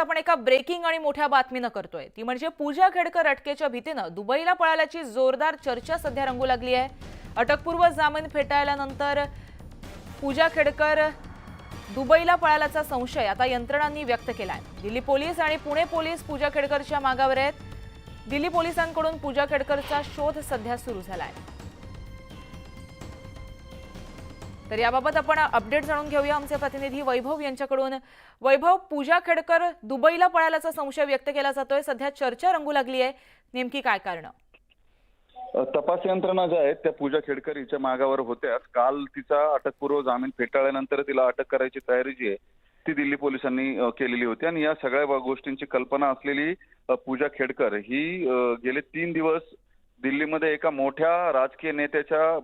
आपण एका ब्रेकिंग आणि मोठ्या बातमीनं करतोय. ती म्हणजे पूजा खेडकर अटकेच्या भीतीनं दुबईला पळाल्याची जोरदार चर्चा सध्या रंगू लागली आहे. अटकपूर्व जामीन फेटाळल्यानंतर पूजा खेडकर दुबईला पळाल्याचा संशय आता यंत्रणांनी व्यक्त केला आहे दिल्ली पोलीस आणि पुणे पोलीस पूजा खेडकरच्या मागावर आहेत. दिल्ली पोलिसांकडून पूजा खेडकरचा शोध सध्या सुरू झाला आहे तर याबाबत आपण अपडेट जाणून घेऊया. आमचे प्रतिनिधी वैभव यांच्याकडून. वैभव पूजा खेडकर दुबईला पळाल्याचा संशय व्यक्त केला जातोय. सध्या चर्चा रंगू लागली आहे. नेमकी काय कारण? तपास यंत्रणा ज्या आहेत त्या पूजा खेडकर हिच्या मागावर होत्या काल तिचा अटकपूर्व जामीन फेटाळल्यानंतर तिला अटक करायची तयारी जी आहे ती दिल्ली पोलिसांनी केलेली होती. आणि या सगळ्या गोष्टींची कल्पना असलेली पूजा खेडकर ही गेले तीन दिवस दिल्लीमध्ये एका मोठ्या राजकीय नेत्याच्या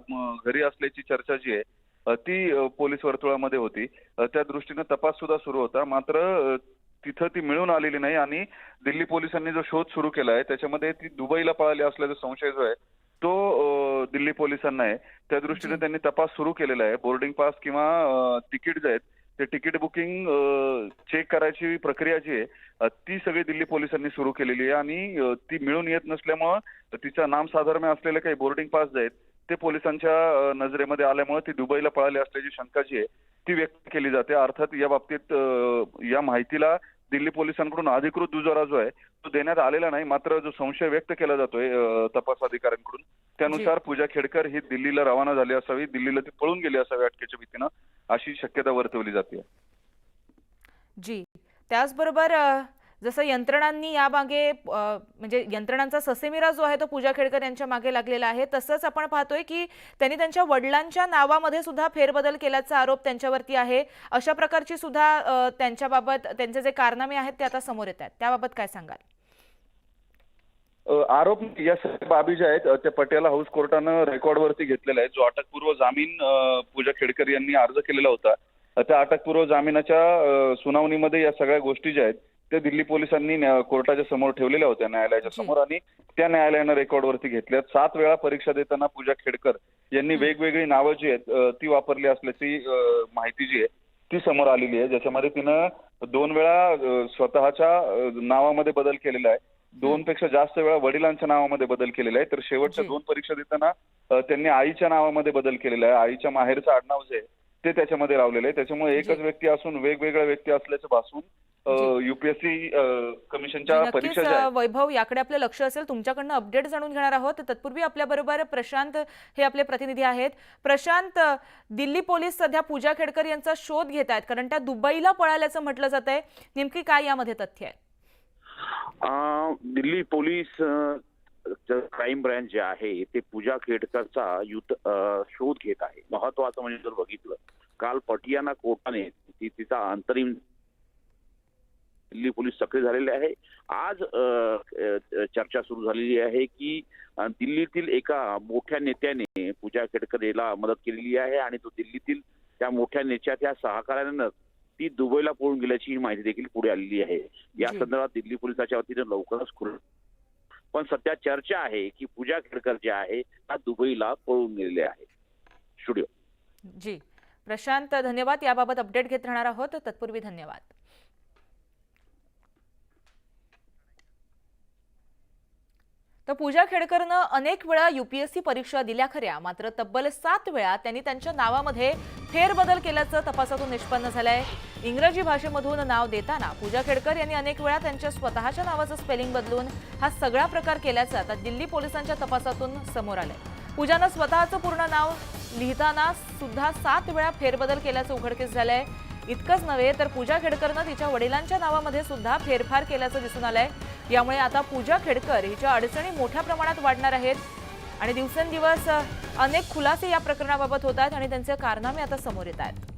घरी असल्याची चर्चा जी आहे ती पोलीस वर्तुळामध्ये होती. त्या दृष्टीने तपास सुद्धा सुरू होता. मात्र तिथं ती मिळून आलेली नाही आणि दिल्ली पोलिसांनी जो शोध सुरू केला आहे त्याच्यामध्ये ती दुबईला पळाली असल्याचा संशय जो आहे तो दिल्ली पोलिसांना आहे. त्या दृष्टीने. त्यांनी तपास सुरू केलेला आहे. बोर्डिंग पास किंवा तिकीट जे आहेत ते तिकीट बुकिंग चेक करायची प्रक्रिया जी आहे ती सगळी दिल्ली पोलिसांनी सुरू केलेली आहे आणि ती मिळून येत नसल्यामुळं तिचा नाम साधर्म्य असलेले काही बोर्डिंग पास जे आहेत ते पोलिसांच्या नजरेमध्ये आल्यामुळे ती दुबईला पळाली असल्याची शंका जी आहे. ती व्यक्त केली जाते. अर्थात या बाबतीत या माहितीला दिल्ली पोलिसांकडून अधिकृत दुजोरा जो आहे. तो देण्यात आलेला नाही मात्र जो संशय व्यक्त केला जातोय तपास अधिकाऱ्यांकडून त्यानुसार पूजा खेडकर ही दिल्लीला रवाना झाली असावी दिल्लीला ती पळून गेली असावी अटकेच्या भीतीनं अशी शक्यता वर्तवली जाते. जी. त्याचबरोबर जसं यंत्रणांनी या मागे म्हणजे यंत्रणांचा ससेमिरा जो आहे तो पूजा खेडकर यांच्या मागे लागलेला आहे. तसंच आपण पाहतोय की त्यांनी त्यांच्या वडिलांच्या नावामध्ये सुद्धा फेरबदल केल्याचा आरोप त्यांच्यावरती आहे. अशा प्रकारची सुद्धा त्यांच्याबाबत त्यांचे जे कारनामे आहेत ते आता समोर येत आहेत. त्याबाबत काय सांगाल? आरोप या सगळ्या बाबी ज्या आहेत त्या पटियाला हाऊस कोर्टानं रेकॉर्डवरती घेतलेला आहे जो अटकपूर्व जामीन पूजा खेडकर यांनी अर्ज केलेला होता. त्या अटकपूर्व जामिनाच्या सुनावणीमध्ये या सगळ्या गोष्टी ज्या आहेत त्या दिल्ली पोलिसांनी कोर्टाच्या समोर ठेवलेल्या होत्या न्यायालयाच्या. समोर आणि त्या न्यायालयानं रेकॉर्डवरती घेतल्यात सात वेळा परीक्षा देताना पूजा खेडकर यांनी. वेगवेगळी नावं जी आहेत ती वापरली असल्याची माहिती जी आहे ती समोर आलेली आहे ज्याच्यामध्ये तिनं दोन वेळा स्वतःच्या नावामध्ये बदल केलेला आहे दोन पेक्षा जास्त वेळा वडिलांच्या नावामध्ये बदल केलेला आहे तर शेवटच्या. दोन परीक्षा देताना त्यांनी आईच्या नावामध्ये बदल केलेला आहे आईच्या माहेरचं आडनाव जे आहे ते त्याच्यामध्ये लावलेलं आहे त्याच्यामुळे एकच. व्यक्ती असून वेगवेगळ्या व्यक्ती असल्याचं भासून. युपीएससी कमिशनच्या परीक्षा वैभव याकडे आपलं लक्ष असेल तुमच्याकडनं अपडेट जाणून घेणार आहोत. तत्पूर्वी आपल्याबरोबर प्रशांत हे आपले प्रतिनिधी आहेत. प्रशांत दिल्ली पोलीस सध्या पूजा खेडकर यांचा शोध घेत आहेत कारण त्या दुबईला पळाल्याचं म्हटलं जात आहे. नेमकी काय यामध्ये तथ्य आहे? दिल्ली पोलीस क्राईम ब्रँच जे आहे ते पूजा खेडकरचा युद्ध अं, शोध घेत आहे. महत्वाचं म्हणजे जर बघितलं काल पटियाना कोर्टाने ती तिचा अंतरिम दिल्ली पोलीस सक्रिय झालेले आहे. आज चर्चा सुरू झालेली आहे की दिल्लीतील एका मोठ्या नेत्याने पूजा खेडकर याला मदत केलेली आहे आणि तो दिल्लीतील त्या मोठ्या नेत्याच्या सहकार्यानं ती दुबईला पळून गेल्याची ही माहिती देखील पुढे आलेली आहे. या. संदर्भात दिल्ली पोलिसाच्या वतीने लवकरच खुल पण सध्या चर्चा आहे की पूजा खेडकर जे आहे त्या दुबईला पळून गेलेले आहे. स्टुडिओ. जी. प्रशांत धन्यवाद. याबाबत अपडेट घेत राहणार आहोत. तत्पूर्वी धन्यवाद. तर पूजा खेडकरनं अनेक वेळा युपीएससी परीक्षा दिल्या खऱ्या. मात्र तब्बल सात वेळा त्यांनी त्यांच्या नावामध्ये फेरबदल केल्याचं तपासातून निष्पन्न झालंय. इंग्रजी भाषेमधून नाव देताना पूजा खेडकर यांनी अनेक वेळा त्यांच्या स्वतःच्या नावाचं स्पेलिंग बदलून हा सगळा प्रकार केल्याचं आता दिल्ली पोलिसांच्या तपासातून समोर आलंय. पूजानं स्वतःचं पूर्ण नाव लिहिताना सुद्धा सात वेळा फेरबदल केल्याचं उघडकीस झालंय. इतकंच नव्हे तर पूजा खेडकरनं तिच्या वडिलांच्या नावामध्ये सुद्धा फेरफार केल्याचं दिसून आलंय. यामुळे आता पूजा खेडकर हिच्या अडचणी मोठ्या प्रमाणात वाढणार आहेत. आणि दिवसेंदिवस अनेक खुलासे या प्रकरणाबाबत होत आहेत आणि त्यांचे कारनामे आता समोर येत आहेत.